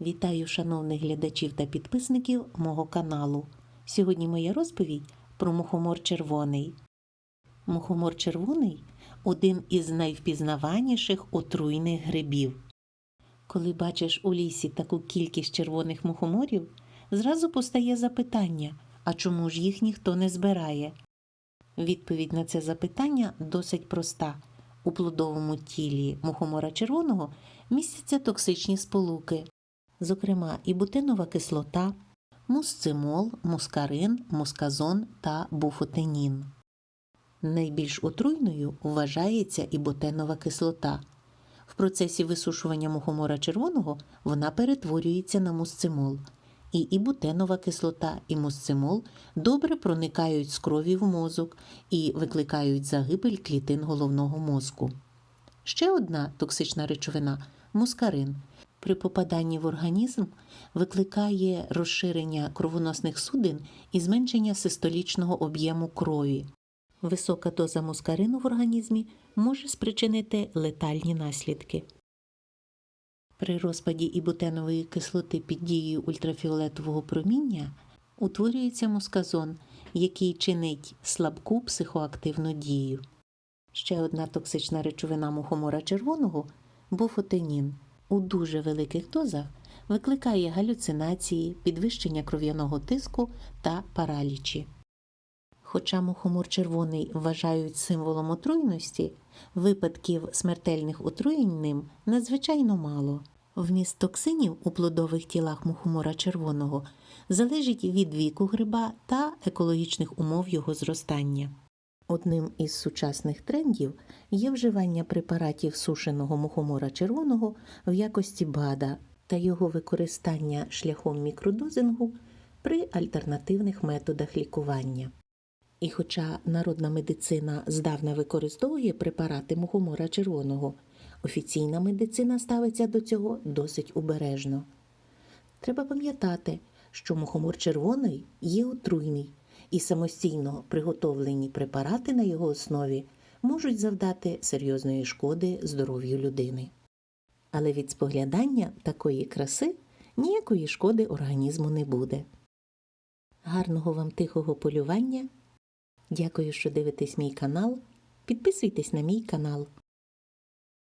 Вітаю шановних глядачів та підписників мого каналу. Сьогодні моя розповідь про мухомор червоний. Мухомор червоний один із найвпізнаваніших отруйних грибів. Коли бачиш у лісі таку кількість червоних мухоморів, зразу постає запитання, а чому ж їх ніхто не збирає? Відповідь на це запитання досить проста. У плодовому тілі мухомора червоного містяться токсичні сполуки, зокрема ібутинова кислота, мусцимол, мускарин, мусказон та буфотенін. Найбільш отруйною вважається іботенова кислота. В процесі висушування мухомора червоного вона перетворюється на мусцимол. І ібутенова кислота, і мусцимол добре проникають з крові в мозок і викликають загибель клітин головного мозку. Ще одна токсична речовина мускарин. При попаданні в організм викликає розширення кровоносних судин і зменшення систолічного об'єму крові. Висока доза мускарину в організмі може спричинити летальні наслідки. При розпаді ібутенової кислоти під дією ультрафіолетового проміння утворюється мусказон, який чинить слабку психоактивну дію. Ще одна токсична речовина мухомора червоного буфотенін у дуже великих дозах викликає галюцинації, підвищення кров'яного тиску та паралічі. Хоча мухомор червоний вважають символом отруйності, випадків смертельних отруєнь ним надзвичайно мало. Вміст токсинів у плодових тілах мухомора червоного залежить від віку гриба та екологічних умов його зростання. Одним із сучасних трендів є вживання препаратів сушеного мухомора червоного в якості БАДа та його використання шляхом мікродозингу при альтернативних методах лікування. І хоча народна медицина здавна використовує препарати мухомора червоного, офіційна медицина ставиться до цього досить обережно. Треба пам'ятати, що мухомор червоний є отруйний, і самостійно приготовлені препарати на його основі можуть завдати серйозної шкоди здоров'ю людини. Але від споглядання такої краси ніякої шкоди організму не буде. Гарного вам тихого полювання! Дякую, що дивитесь мій канал. Підписуйтесь на мій канал.